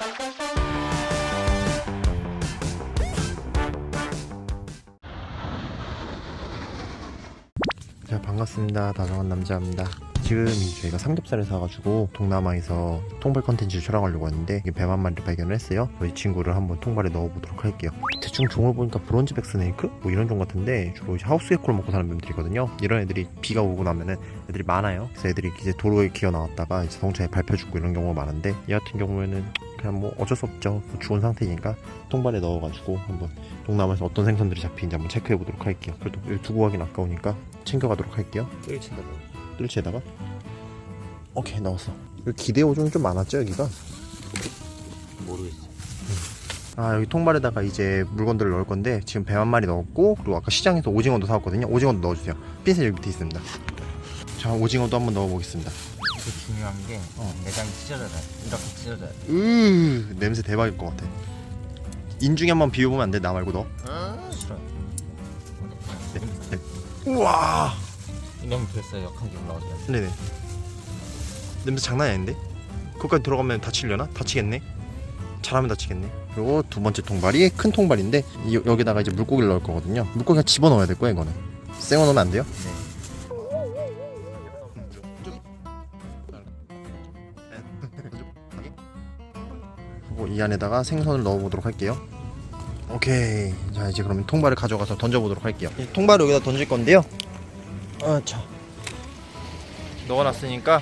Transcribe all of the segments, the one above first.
자 반갑습니다. 다정한 남자입니다 지금 저희가 삼겹살을 사가지고 동남아에서 통발 컨텐츠를 촬영하려고 했는데 이게 뱀 한 마리를 발견을 했어요. 저희 친구를 한번 통발에 넣어보도록 할게요. 대충 종을 보니까 브론즈백 스네이크? 뭐 이런 종 같은데 주로 하우스 에코를 먹고 사는 뱀들이거든요. 이런 애들이 비가 오고 나면은 애들이 많아요. 그래서 애들이 이제 도로에 기어 나왔다가 이제 자동차에 밟혀 죽고 이런 경우가 많은데 얘 같은 경우에는 그냥 뭐 어쩔 수 없죠. 뭐 죽은 상태니까 통발에 넣어가지고 한번 동남아에서 어떤 생선들이 잡히는지 한번 체크해 보도록 할게요. 그래도 두고 가긴 아까우니까 챙겨가도록 할게요. 끓이친다고 뜰채에다가? 오케이 넣었어. 기대 오종이 좀 많았죠 여기가? 모르겠어 아 여기 통발에다가 이제 물건들을 넣을 건데 지금 배 한 마리 넣었고 그리고 아까 시장에서 오징어도 사왔거든요. 오징어도 넣어주세요. 핀셋 여기 밑에 있습니다. 자 오징어도 한번 넣어보겠습니다. 그 중요한 게 어. 내장이 찢어져야 돼 이렇게 찢어져야 돼 으 냄새 대박일 것 같아. 인중에 한번 비워보면 안 돼? 나 말고 너? 싫어 네, 네. 우와 이놈 됐어요. 역한 게 올라오죠 네네. 냄새 장난이 아닌데? 그것까지 들어가면 다치려나? 다치겠네? 잘하면 다치겠네. 그리고 두 번째 통발이 큰 통발인데 이- 여기다가 이제 물고기를 넣을 거거든요. 물고기 집어 넣어야 될 거야 이거는. 생어 넣으면 안 돼요? 그리고 이 안에다가 생선을 넣어보도록 할게요. 오케이. 자 이제 그러면 통발을 가져가서 던져보도록 할게요. 이 통발을 여기다 던질 건데요 아자 넣어놨으니까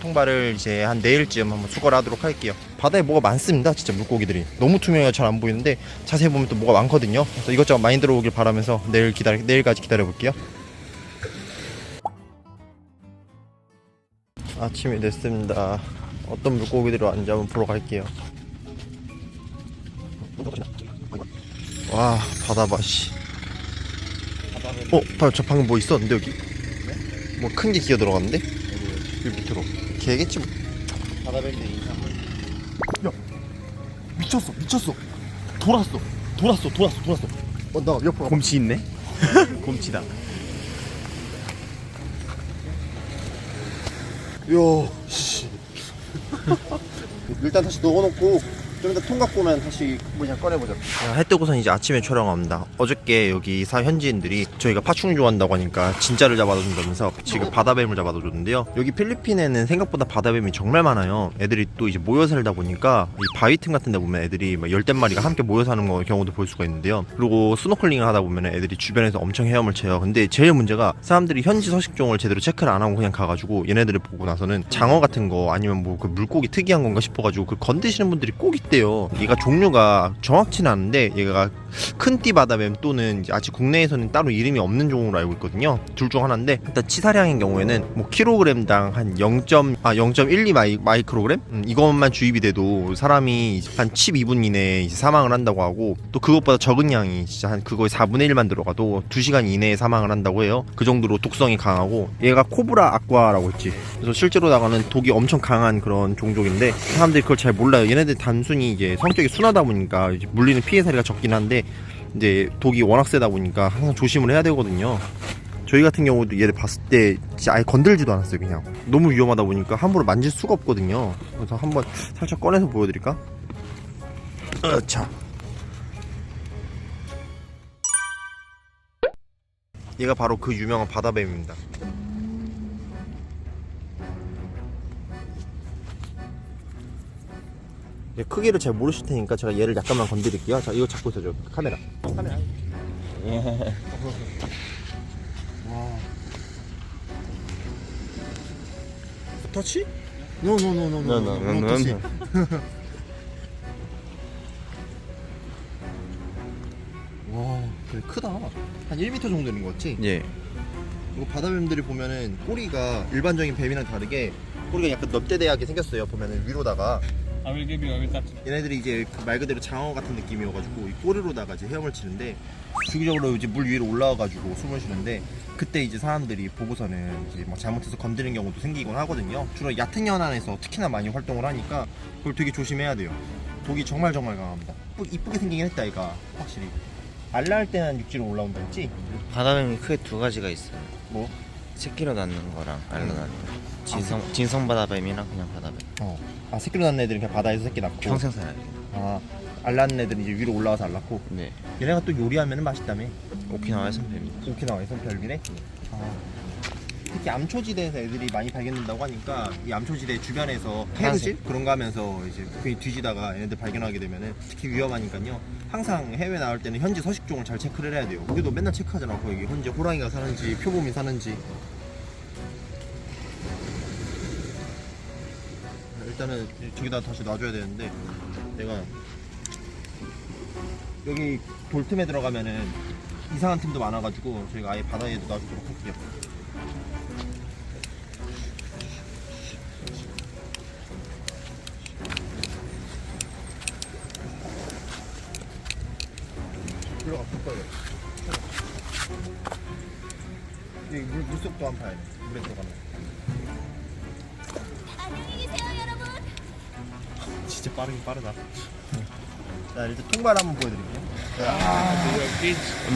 통발을 이제 한 내일쯤 한번 수거를 하도록 할게요. 바다에 뭐가 많습니다 진짜 물고기들이. 너무 투명해서 잘 안 보이는데 자세히 보면 또 뭐가 많거든요. 그래서 이것저것 많이 들어오길 바라면서 내일 기다려 내일까지 기다려 볼게요. 아침이 됐습니다. 어떤 물고기들이 왔는지 한번 보러 갈게요. 와 바다봐 씨 어? 봐, 저 방금 뭐 있었는데 여기? 뭐 큰 게 기어 들어갔는데? 여기 밑으로. 개겠지 뭐. 바다밴드 인삼을 미쳤어 미쳤어. 돌았어 돌았어 돌았어 돌았어. 어나 옆으로 곰치 있네? 곰치다. 요 씨. 일단 다시 넣어놓고 좀 이따 통 갖고 오면 다시 뭐냐 꺼내보자 해 뜨고선 이제 아침에 촬영합니다. 어저께 여기 사 현지인들이 저희가 파충류 좋아한다고 하니까 진짜를 잡아다 준다면서 지금 바다뱀을 잡아다 줬는데요. 여기 필리핀에는 생각보다 바다뱀이 정말 많아요. 애들이 또 이제 모여 살다 보니까 이 바위 틈 같은 데 보면 애들이 막 열댓 마리가 함께 모여 사는 거 경우도 볼 수가 있는데요. 그리고 스노클링을 하다 보면 애들이 주변에서 엄청 헤엄을 쳐요. 근데 제일 문제가 사람들이 현지 서식종을 제대로 체크를 안 하고 그냥 가가지고 얘네들을 보고 나서는 장어 같은 거 아니면 뭐 그 물고기 특이한 건가 싶어가지고 그 건드시는 분들이 꼭 있 대요 얘가 종류가 정확치는 않은데 얘가 큰 띠바다뱀 또는 아직 국내에서는 따로 이름이 없는 종으로 알고 있거든요. 둘 중 하나인데 일단 치사량인 경우에는 뭐 킬로그램당 한 0. 아 0.12 마이, 마이크로그램 음, 이것만 주입이 돼도 사람이 한 12분 이내에 사망을 한다고 하고 또 그것보다 적은 양이 진짜 한 그거의 4분의 1만 들어가도 2시간 이내에 사망을 한다고 해요. 그 정도로 독성이 강하고 얘가 코브라 아쿠아라고 했지. 그래서 실제로 나가는 독이 엄청 강한 그런 종족인데 사람들이 그걸 잘 몰라요. 얘네들 단순히 이제 성격이 순하다 보니까 이제 물리는 피해 사례가 적긴 한데 이제 독이 워낙 세다 보니까 항상 조심을 해야 되거든요. 저희 같은 경우도 얘를 봤을 때 진짜 아예 건들지도 않았어요 그냥 너무 위험하다 보니까 함부로 만질 수가 없거든요 그래서 한번 살짝 꺼내서 보여드릴까? 자 얘가 바로 그 유명한 바다뱀입니다 크기를 잘 모르실 테니까 제가 얘를 약간만 건드릴게요 자 이거 잡고 있어줘 카메라 카메라 예. 터치? 노노노노노 No, no, no, no, no. 와 그래 크다 한 1m 정도 되는 거 같지? 예 그리고 바다뱀들이 보면은 꼬리가 일반적인 뱀이랑 다르게 꼬리가 약간 넙대대하게 생겼어요 보면은 위로다가 I will give you. I will touch. 얘네들이 이제 그말 그대로 장어 같은 느낌이어가지고 이 꼬리로다가 이제 헤엄을 치는데 주기적으로 이제 물 위로 올라와가지고 숨을 쉬는데 그때 이제 사람들이 보고서는 이제 막 잘못해서 건드린 경우도 생기곤 하거든요. 주로 얕은 연안에서 특히나 많이 활동을 하니까 그걸 되게 조심해야 돼요. 독이 정말 정말 강합니다. 이쁘- 이쁘게 생기긴 했다 이가 확실히. 알라할 때는 육지로 올라온다 했지? 바다뱀이 크게 두 가지가 있어요 뭐? 새끼로 낳는 거랑 알로 낳는 거 진성, 진성 바다뱀이랑 그냥 바다뱀 어. 아 새끼로 낳는 애들은 그냥 바다에서 새끼 낳고. 평생 살아야 돼. 아 알낳는 애들은 이제 위로 올라와서 알 낳고. 네. 얘네가 또 요리하면 맛있다며. 오키나와에서 뱀입니다. 오키나와에서 별미래 아, 특히 암초지대에서 애들이 많이 발견된다고 하니까 이 암초지대 주변에서 해루질 그런 거 하면서 이제 괜히 뒤지다가 얘네들 발견하게 되면은 특히 위험하니까요. 항상 해외 나올 때는 현지 서식종을 잘 체크를 해야 돼요. 우리도 맨날 체크하잖아 거기. 현재 호랑이가 사는지 표범이 사는지 일단은 저기다 다시 놔줘야 되는데 내가 여기 돌틈에 들어가면은 이상한 틈도 많아가지고 저희가 아예 바다에도 놔주도록 할게요. 들어가 볼 거예요. 여기 물, 물속도 한 파야 돼. 물에 들어가면. 빠르긴 빠르다. 자 일단 통발 한번 보여드릴게요.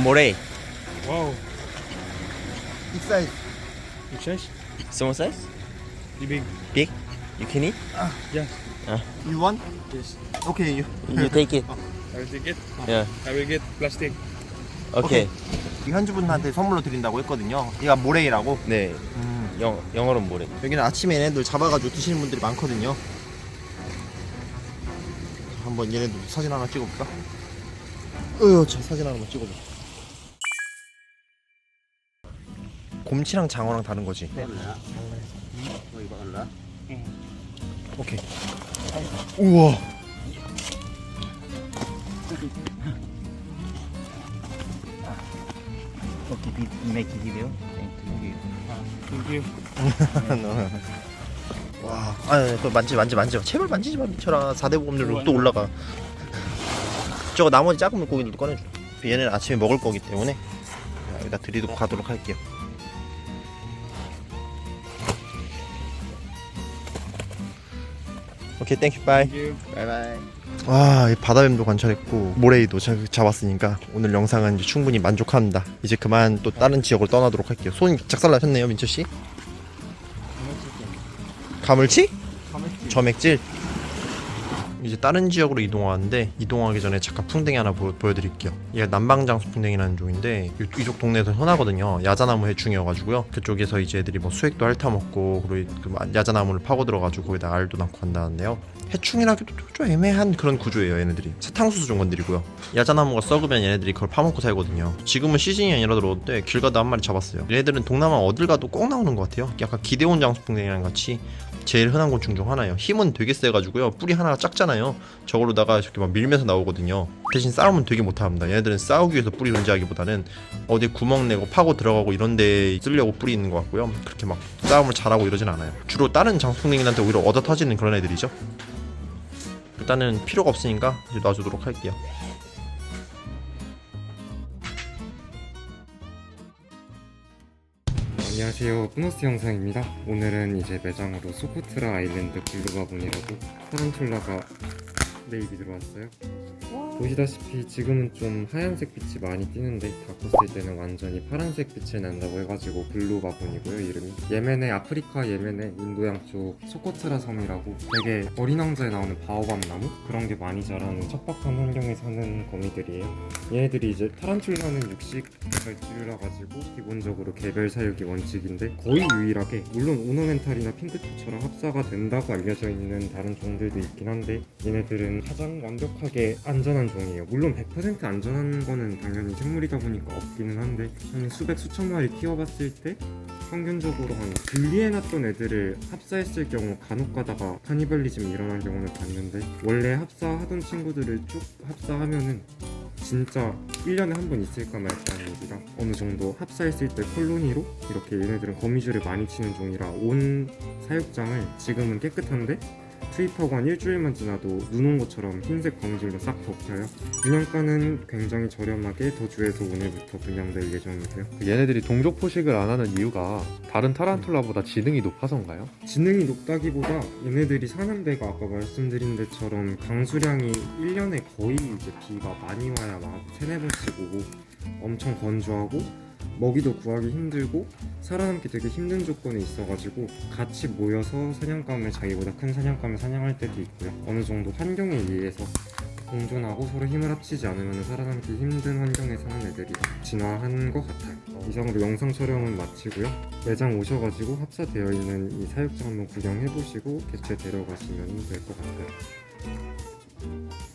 모래. 사이즈. big size. Small size? You big. Big? You can eat? Yes. You want? Yes. Okay. You. You take it. I will take it. Yeah. I will get plastic. Okay. 이 현주분한테 선물로 드린다고 했거든요. 얘가 모레이라고. 네. 음. 영 영어로 모래. 여기는 아침에 얘네들 잡아가지고 드시는 분들이 많거든요. 한번 얘네들 사진 하나 찍어볼까? 으, 저 사진 하나만 찍어줘. 곰치랑 장어랑 다른 거지? 오케이. 우와. Okay, make video. Thank you. Thank you. 와, 아, 그 만지 만지 만지. 제발 만지지 마 미쳐라. 4대 보험료로 또 올라가. 저거 나머지 작은 물고기들도 꺼내줘. 얘네는 아침에 먹을 거기 때문에 자, 여기다 들이고 가도록 할게요. 오케이, 땡큐 바이. 바이바이. 와, 이 바다뱀도 관찰했고 모래이도 자- 잡았으니까 오늘 영상은 이제 충분히 만족합니다. 이제 그만 또 다른 지역으로 떠나도록 할게요. 손이 작살나셨네요, 민철 씨. 가물치? 점액질. 이제 다른 지역으로 이동하는데 이동하기 전에 잠깐 풍뎅이 하나 보, 여드릴게요 얘가 남방장수 풍뎅이라는 종인데 이- 이쪽 동네에서 흔하거든요. 야자나무 해충이어가지고요. 그쪽에서 이제 애들이 뭐 수액도 핥아먹고 그리고 그 야자나무를 파고 들어가지고 거기다 알도 낳고 한다는데요. 해충이라기도 좀 애매한 그런 구조예요 얘네들이 사탕수수 종건들이고요 야자나무가 썩으면 얘네들이 그걸 파먹고 살거든요 지금은 시즌이 아니라 들어오는데 길 가다 한 마리 잡았어요 얘네들은 동남아 어딜 가도 꼭 나오는 것 같아요 약간 기대온 장수풍뎅이랑 같이 제일 흔한 곤충 중 하나예요. 힘은 되게 세가지고요. 뿌리 하나가 작잖아요. 저걸로다가 이렇게 막 밀면서 나오거든요. 대신 싸움은 되게 못합니다. 얘네들은 싸우기 위해서 뿌리 존재하기보다는 어디 구멍 내고 파고 들어가고 이런 데 쓰려고 뿌리 있는 것 같고요. 그렇게 막 싸움을 잘하고 이러진 않아요. 주로 다른 장수풍뎅이한테 오히려 얻어 터지는 그런 애들이죠. 일단은 필요가 없으니까 이제 놔주도록 할게요. 안녕하세요. 뿌노스 영상입니다. 오늘은 이제 매장으로 소코트라 아일랜드 블루바본이라고 타란툴라가 네이비 들어왔어요. 보시다시피 지금은 좀 하얀색 빛이 많이 띄는데 다 컸을 때는 완전히 파란색 빛이 난다고 해가지고 블루바본이고요 이름이. 예멘의 아프리카 예멘의 인도양 쪽 소코트라 섬이라고 되게 어린 왕자에 나오는 바오밤 나무? 그런 게 많이 자라는 척박한 환경에 사는 거미들이에요. 얘네들이 이제 타란툴라는 육식을 찌르러가지고 기본적으로 개별 사육이 원칙인데 거의 유일하게 물론 오너멘탈이나 핑크토처럼 합사가 된다고 알려져 있는 다른 종들도 있긴 한데 얘네들은 가장 완벽하게 안전한 종이에요. 물론 100% 안전한 거는 당연히 생물이다 보니까 없기는 한데 한 수백 수천 마리 키워봤을 때 평균적으로 한 분리해놨던 애들을 합사했을 경우 간혹 가다가 카니발리즘이 일어난 경우는 봤는데 원래 합사하던 친구들을 쭉 합사하면은 진짜 1년에 한 번 있을까 말까하는 얘기가 어느 정도 합사했을 때 콜로니로 이렇게 얘네들은 거미줄을 많이 치는 종이라 온 사육장을 지금은 깨끗한데 투입하고 한 일주일만 지나도 눈 온 것처럼 흰색 거미줄로 싹 덮여요. 분양가는 굉장히 저렴하게 도주에서 오늘부터 분양될 예정이고요. 얘네들이 동족 포식을 안 하는 이유가 다른 타란툴라보다 지능이 높아서인가요? 지능이 높다기보다 얘네들이 사는 데가 아까 말씀드린 데처럼 강수량이 1년에 거의 이제 비가 많이 와야 막 세네 번씩 오고 엄청 건조하고 먹이도 구하기 힘들고 살아남기 되게 힘든 조건에 있어가지고 같이 모여서 사냥감을 자기보다 큰 사냥감을 사냥할 때도 있고요. 어느 정도 환경에 의해서 공존하고 서로 힘을 합치지 않으면 살아남기 힘든 환경에 사는 애들이 진화한 것 같아요. 이상으로 영상 촬영은 마치고요. 매장 오셔가지고 합사되어 있는 이 사육장 한번 구경해보시고 개체 데려가시면 될 것 같아요.